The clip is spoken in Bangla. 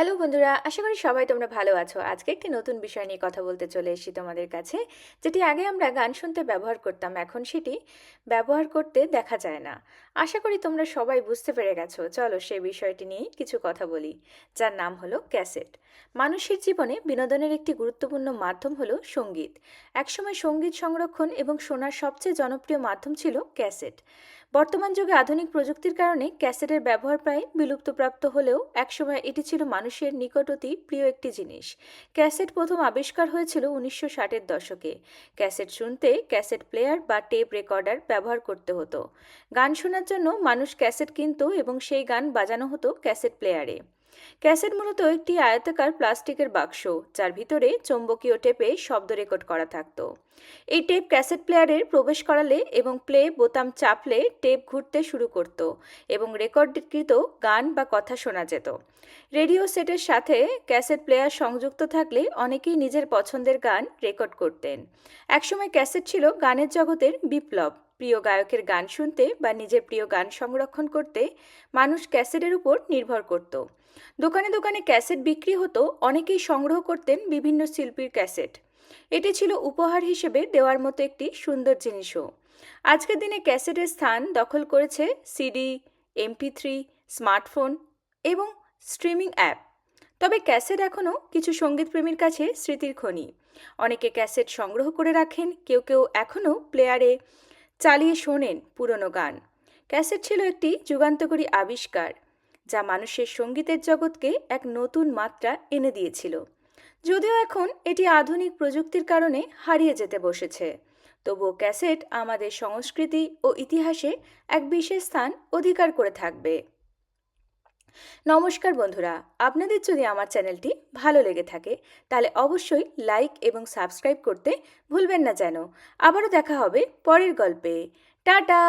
হ্যালো বন্ধুরা, আশা করি সবাই তোমরা ভালো আছো। আজকে একটি নতুন বিষয় নিয়ে কথা বলতে চলে এসেছি তোমাদের কাছে, যেটি আগে আমরা গান শুনতে ব্যবহার করতাম, এখন সেটি ব্যবহার করতে দেখা যায় না। আশা করি তোমরা সবাই বুঝতে পেরে গেছো। চলো সেই বিষয়টি নিয়ে কিছু কথা বলি, যার নাম হলো ক্যাসেট। মানুষের জীবনে বিনোদনের একটি গুরুত্বপূর্ণ মাধ্যম হলো সংগীত। একসময় সংগীত সংরক্ষণ এবং শোনার সবচেয়ে জনপ্রিয় মাধ্যম ছিল ক্যাসেট। বর্তমান যুগে আধুনিক প্রযুক্তির কারণে ক্যাসেটের ব্যবহার প্রায় বিলুপ্তপ্রাপ্ত হলেও একসময় এটি ছিল মানুষের নিকট অতি প্রিয় একটি জিনিস। ক্যাসেট প্রথম আবিষ্কার হয়েছিল উনিশশো ষাটের দশকে। ক্যাসেট শুনতে ক্যাসেট প্লেয়ার বা টেপ রেকর্ডার ব্যবহার করতে হতো। গান শোনার জন্য মানুষ ক্যাসেট কিনত এবং সেই গান বাজানো হতো ক্যাসেট প্লেয়ারে। ক্যাসেট মূলত একটি আয়তাকার প্লাস্টিকের বাক্স, যার ভিতরে চৌম্বকীয় টেপে শব্দ রেকর্ড করা থাকতো। এই টেপ ক্যাসেট প্লেয়ারের প্রবেশ করালে এবং প্লে বোতাম চাপলে টেপ ঘুরতে শুরু করত এবং রেকর্ডকৃত গান বা কথা শোনা যেত। রেডিও সেটের সাথে ক্যাসেট প্লেয়ার সংযুক্ত থাকলে অনেকেই নিজের পছন্দের গান রেকর্ড করতেন। একসময় ক্যাসেট ছিল গানের জগতের বিপ্লব। প্রিয় গায়কের গান শুনতে বা নিজের প্রিয় গান সংরক্ষণ করতে মানুষ ক্যাসেটের উপর নির্ভর করত। দোকানে দোকানে ক্যাসেট বিক্রি হতো, অনেকেই সংগ্রহ করতেন বিভিন্ন শিল্পীর ক্যাসেট। এটি ছিল উপহার হিসেবে দেওয়ার মতো একটি সুন্দর জিনিসও। আজকের দিনে ক্যাসেটের স্থান দখল করেছে সিডি, এমপি থ্রি, স্মার্টফোন এবং স্ট্রিমিং অ্যাপ। তবে ক্যাসেট এখনও কিছু সঙ্গীতপ্রেমীর কাছে স্মৃতির খনি। অনেকে ক্যাসেট সংগ্রহ করে রাখেন, কেউ কেউ এখনও প্লেয়ারে চালিয়ে শোনেন পুরনো গান। ক্যাসেট ছিল একটি যুগান্তকারী আবিষ্কার, যা মানুষের সঙ্গীতের জগৎকে এক নতুন মাত্রা এনে দিয়েছিল। যদিও এখন এটি আধুনিক প্রযুক্তির কারণে হারিয়ে যেতে বসেছে, তবুও ক্যাসেট আমাদের সংস্কৃতি ও ইতিহাসে এক বিশেষ স্থান অধিকার করে থাকবে। নমস্কার বন্ধুরা, আপনাদের যদি আমার চ্যানেলটি ভালো লেগে থাকে, তাহলে অবশ্যই লাইক এবং সাবস্ক্রাইব করতে ভুলবেন না যেন। আবারও দেখা হবে পরের গল্পে। টাটা!